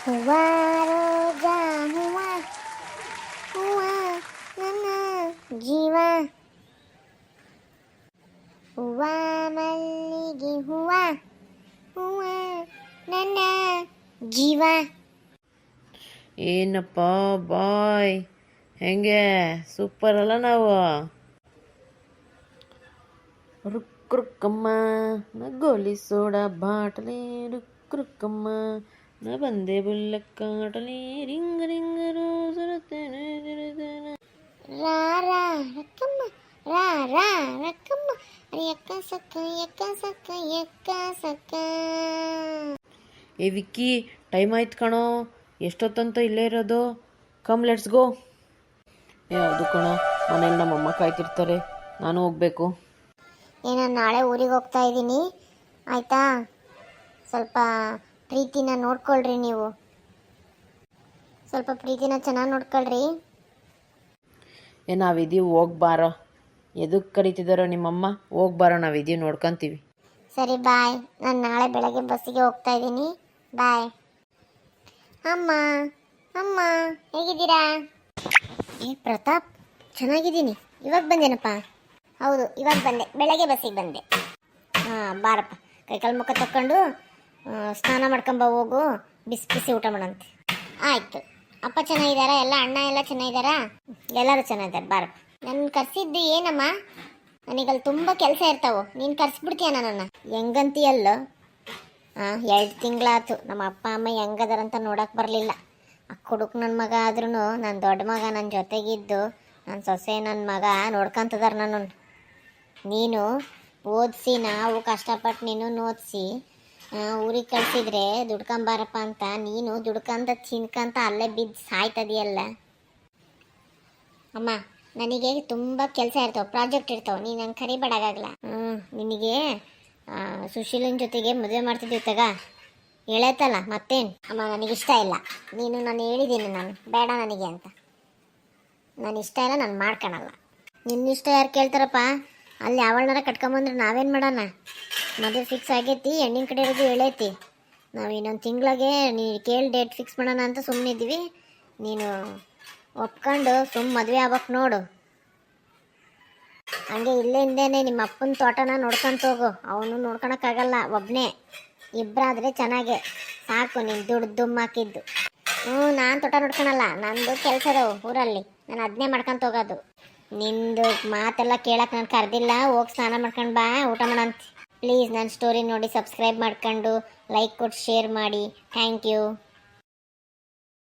ಹೂವ ರೋಜ ಹೂವ ಹೂವ ನನ್ನ ಜೀವ ಹೂವ ಮಲ್ಲಿಗೆ ಹೂವ ಹೂವ ನನ್ನ ಜೀವ ಏನಪ್ಪ ಬಾಯ್ ಹೆಂಗೆ ಸೂಪರ್ ಅಲ್ಲ ನಾವು ರುಕ್ ರುಕ್ಕಮ್ಮ ನಗೋಲಿ ಸೋಡಾ ಬಾಟಲಿ ರುಕ್ ರುಕ್ಕಮ್ಮ ನ ಬಂದೆ ಬುಲ್ಲಕ್ಕಾಟಲಿ ರಿಂಗ ರಿಂಗ ರೋಸರತ್ತೇನೆ ರಾ ರಾ ರಕ್ಕಮ್ಮ ರಾ ರಾ ರಕ್ಕಮ್ಮ. ಎಕ್ಕ ಸಕ್ಕ ಎಕ್ಕ ಸಕ್ಕ ಎಕ್ಕ ಸಕ್ಕ. ಏ ವಿಕ್ಕಿ ಟೈಮ್ ಆಯ್ತು ಕಣೋ. ಎಷ್ಟೊತ್ತಂತ ಇಲ್ಲೇ ಇರೋದು? ಕಮ್ ಲೆಟ್ಸ್ ಗೋ ಯಾವುದು ಕಣೋ. ಮನೇಲಿ ನಮ್ಮಮ್ಮ ಕಾಯ್ತಿರ್ತಾರೆ. ನಾನು ಹೋಗ್ಬೇಕು. ಏನೋ ನಾಳೆ ಊರಿಗೆ ಹೋಗ್ತಾ ಇದ್ದೀನಿ. ಆಯಿತಾ? ಸ್ವಲ್ಪ ಪ್ರೀತಿನ ನೋಡ್ಕೊಳ್ರಿ ನೀವು. ಸ್ವಲ್ಪ ಪ್ರೀತಿನ ಚೆನ್ನಾಗಿ ನೋಡ್ಕೊಳ್ರಿ. ಏ ನಾವಿದೀವಿ ಹೋಗ್ಬಾರೋ ಎದಕ್ಕೆ ಕರಿತಿದಾರೋ ನಿಮ್ಮಮ್ಮ? ಹೋಗ್ಬಾರೋ ನಾವಿದೀವಿ ನೋಡ್ಕೊಂತೀವಿ. ಸರಿ ಬಾಯ್. ನಾನು ನಾಳೆ ಬೆಳಗ್ಗೆ ಬಸ್ಸಿಗೆ ಹೋಗ್ತಾ ಇದ್ದೀನಿ. ಬಾಯ್. ಅಮ್ಮ ಅಮ್ಮ ಹೇಗಿದ್ದೀರಾ? ಏ ಪ್ರತಾಪ್ ಚೆನ್ನಾಗಿದ್ದೀನಿ. ಇವಾಗ ಬಂದೇನಪ್ಪ? ಹೌದು ಇವಾಗ ಬಂದೆ. ಬೆಳಗ್ಗೆ ಬಸ್ಸಿಗೆ ಬಂದೆ. ಹಾಂ ಬಾರಪ್ಪ. ಕೈಕಾಲು ಮುಖ ತಕ್ಕೊಂಡು ಸ್ನಾನ ಮಾಡ್ಕೊಂಬ ಹೋಗು, ಬಿಸಿ ಬಿಸಿ ಊಟ ಮಾಡಂತೆ ಆಯಿತು. ಅಪ್ಪ ಚೆನ್ನಾಗಿದ್ದಾರಾ? ಎಲ್ಲ ಅಣ್ಣ ಎಲ್ಲ ಚೆನ್ನಾಗಿದ್ದಾರಾ? ಎಲ್ಲರೂ ಚೆನ್ನಾಗಿದ್ದಾರೆ. ಬಾರ. ನನ್ನ ಕರ್ಸಿದ್ದು ಏನಮ್ಮ? ನನಗಲ್ಲಿ ತುಂಬ ಕೆಲಸ ಇರ್ತಾವೋ. ನೀನು ಕರ್ಸ್ಬಿಡ್ತೀಯ ನನ್ನ ಹೆಂಗಂತೀಯಲ್ಲೋ ಹಾಂ ಎರಡು ತಿಂಗಳಾಯ್ತು. ನಮ್ಮ ಅಪ್ಪ, ಅಮ್ಮ ಹೆಂಗದಾರಂತ ನೋಡಕ್ಕೆ ಬರಲಿಲ್ಲ. ಆ ಕುಡುಕ್ ನನ್ನ ಮಗ ಆದ್ರೂ ನನ್ನ ದೊಡ್ಡ ಮಗ ನನ್ನ ಜೊತೆಗಿದ್ದು ನನ್ನ ಸೊಸೆ ನನ್ನ ಮಗ ನೋಡ್ಕೊಂತದಾರ ನನ್ನನ್ನು. ನೀನು ಓದಿಸಿ, ನಾವು ಕಷ್ಟಪಟ್ಟು ನೀನು ಓದಿಸಿ ಊರಿಗೆ ಕಳಿಸಿದ್ರೆ ದುಡ್ಕೊಂಬಾರಪ್ಪ ಅಂತ. ನೀನು ದುಡ್ಕಂತ ತಿನ್ಕಂತ ಅಲ್ಲೇ ಬಿದ್ದು ಸಾಯ್ತದಿಯಲ್ಲ. ಅಮ್ಮ, ನನಗೆ ತುಂಬ ಕೆಲಸ ಇರ್ತಾವೆ, ಪ್ರಾಜೆಕ್ಟ್ ಇರ್ತಾವೆ. ನೀನು ನಂಗೆ ಕರಿಬೇಡಾಗಲ್ಲ ಹ್ಞೂ ನಿನಗೆ ಸುಶೀಲನ ಜೊತೆಗೆ ಮದುವೆ ಮಾಡ್ತಿದ್ದೀವಿ ತಗ. ಹೇಳತ್ತಲ್ಲ, ಮತ್ತೇನು? ಅಮ್ಮ, ನನಗಿಷ್ಟ ಇಲ್ಲ. ನೀನು ನಾನು ಹೇಳಿದ್ದೀನಿ ನಾನು. ಬೇಡ ನನಗೆ ಅಂತ. ನಾನು ಇಷ್ಟ ಇಲ್ಲ, ನಾನು ಮಾಡ್ಕೊಳಲ್ಲ ನಿನ್ನ ಇಷ್ಟ ಯಾರು ಕೇಳ್ತಾರಪ್ಪ? ಅಲ್ಲಿ ಯಾವಳನಾರ ಕಟ್ಕೊಂಬಂದ್ರೆ ನಾವೇನು ಮಾಡೋಣ? ಮದುವೆ ಫಿಕ್ಸ್ ಆಗೈತಿ, ಹೆಣ್ಣಿನ ಕಡೆ ಇರೋದು ಹೇಳೈತಿ. ನಾವು ಇನ್ನೊಂದು ತಿಂಗಳಿಗೆ ನೀ ಕೇಳಿ ಡೇಟ್ ಫಿಕ್ಸ್ ಮಾಡೋಣ ಅಂತ ಸುಮ್ಮನಿದ್ದೀವಿ ನೀನು ಒಪ್ಕೊಂಡು ಸುಮ್ಮ ಮದುವೆ ಆಗ್ಬೇಕು ನೋಡು. ಹಂಗೆ ಇಲ್ಲೇ ಹಿಂದೇನೆ ನಿಮ್ಮ ಅಪ್ಪನ ತೋಟನ ನೋಡ್ಕೊಂತ ಹೋಗು. ಅವನು ನೋಡ್ಕೊಳಕ್ಕಾಗಲ್ಲ ಒಬ್ಬನೇ ಇಬ್ಬರಾದರೆ ಚೆನ್ನಾಗೆ. ಸಾಕು ನೀನು ದುಡ್ಡು ದುಮ್ಮಾಕಿದ್ದು ಹ್ಞೂ ನಾನು ತೋಟ ನೋಡ್ಕೊಳಲ್ಲ, ನಂದು ಕೆಲಸ ಊರಲ್ಲಿ. ನಾನು ಅದನ್ನೇ ಮಾಡ್ಕೊಂತ ಹೋಗೋದು. ನಿಂದು ಮಾತೆಲ್ಲ ಕೇಳಕ್ಕೆ ನಾನು ಕರೆದಿಲ್ಲ, ಹೋಗಿ ಸ್ನಾನ ಮಾಡ್ಕೊಂಡು ಬಾ, ಊಟ ಮಾಡಂತ ಪ್ಲೀಸ್ ನನ್ನ ಸ್ಟೋರಿ ನೋಡಿ ಸಬ್ಸ್ಕ್ರೈಬ್ ಮಾಡ್ಕೊಂಡು ಲೈಕ್ ಕೊಟ್ಟು ಶೇರ್ ಮಾಡಿ. Thank you